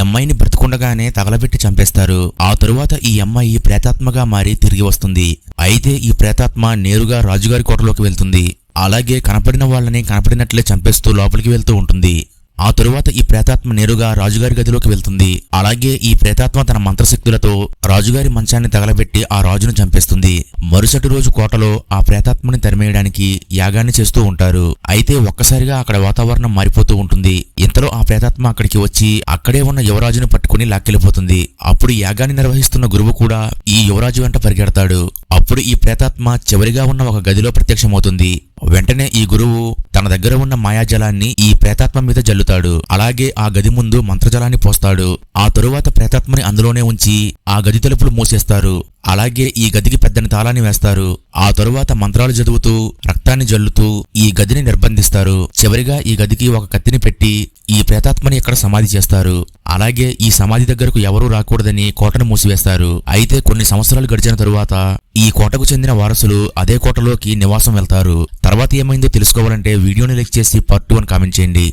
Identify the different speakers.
Speaker 1: అమ్మాయిని బ్రతుకుండగానే తగలబెట్టి చంపేస్తారు. ఆ తరువాత ఈ అమ్మాయి ప్రేతాత్మగా మారి తిరిగి వస్తుంది. అయితే ఈ ప్రేతాత్మ నేరుగా రాజుగారి కోటలోకి వెళ్తుంది. అలాగే కనపడిన వాళ్ళని కనపడినట్లే చంపేస్తూ లోపలికి వెళ్తూ ఉంటుంది. ఆ తరువాత ఈ ప్రేతాత్మ నేరుగా రాజుగారి గదిలోకి వెళ్తుంది. అలాగే ఈ ప్రేతాత్మ తన మంత్రశక్తులతో రాజుగారి మంచాన్ని తగలబెట్టి ఆ రాజును చంపేస్తుంది. మరుసటి రోజు కోటలో ఆ ప్రేతాత్మని తరిమేయడానికి యాగాన్ని చేస్తూ ఉంటారు. అయితే ఒక్కసారిగా అక్కడ వాతావరణం మారిపోతూ ఉంటుంది. ఇంతలో ఆ ప్రేతాత్మ అక్కడికి వచ్చి అక్కడే ఉన్న యువరాజును పట్టుకుని లాక్కెళ్ళిపోతుంది. అప్పుడు యాగాన్ని నిర్వహిస్తున్న గురువు కూడా ఈ యువరాజు వెంట పరిగెడతాడు. అప్పుడు ఈ ప్రేతాత్మ చివరిగా ఉన్న ఒక గదిలో ప్రత్యక్షమవుతుంది. వెంటనే ఈ గురువు తన దగ్గర ఉన్న మాయాజలాన్ని ఈ ప్రేతాత్మ మీద జల్లుతాడు. అలాగే ఆ గది ముందు మంత్రజలాన్ని పోస్తాడు. ఆ తరువాత ప్రేతాత్మని అందులోనే ఉంచి ఆ గది తలుపులు మూసేస్తారు. అలాగే ఈ గదికి పెద్దని తాళాన్ని వేస్తారు. ఆ తరువాత మంత్రాలు చదువుతూ రక్తాన్ని జల్లుతూ ఈ గదిని నిర్బంధిస్తారు. చివరిగా ఈ గదికి ఒక కత్తిని పెట్టి ఈ ప్రేతాత్మని ఇక్కడ సమాధి చేస్తారు? అలాగే ఈ సమాధి దగ్గరకు ఎవరూ రాకూడదని కోటను మూసివేస్తారు. అయితే కొన్ని సంవత్సరాలు గడిచిన తరువాత ఈ కోటకు చెందిన వారసులు అదే కోటలోకి నివాసం వెళ్తారు. తర్వాత ఏమైందో తెలుసుకోవాలంటే వీడియోని లైక్ చేసి పార్ట్ టూ అని కామెంట్ చేయండి.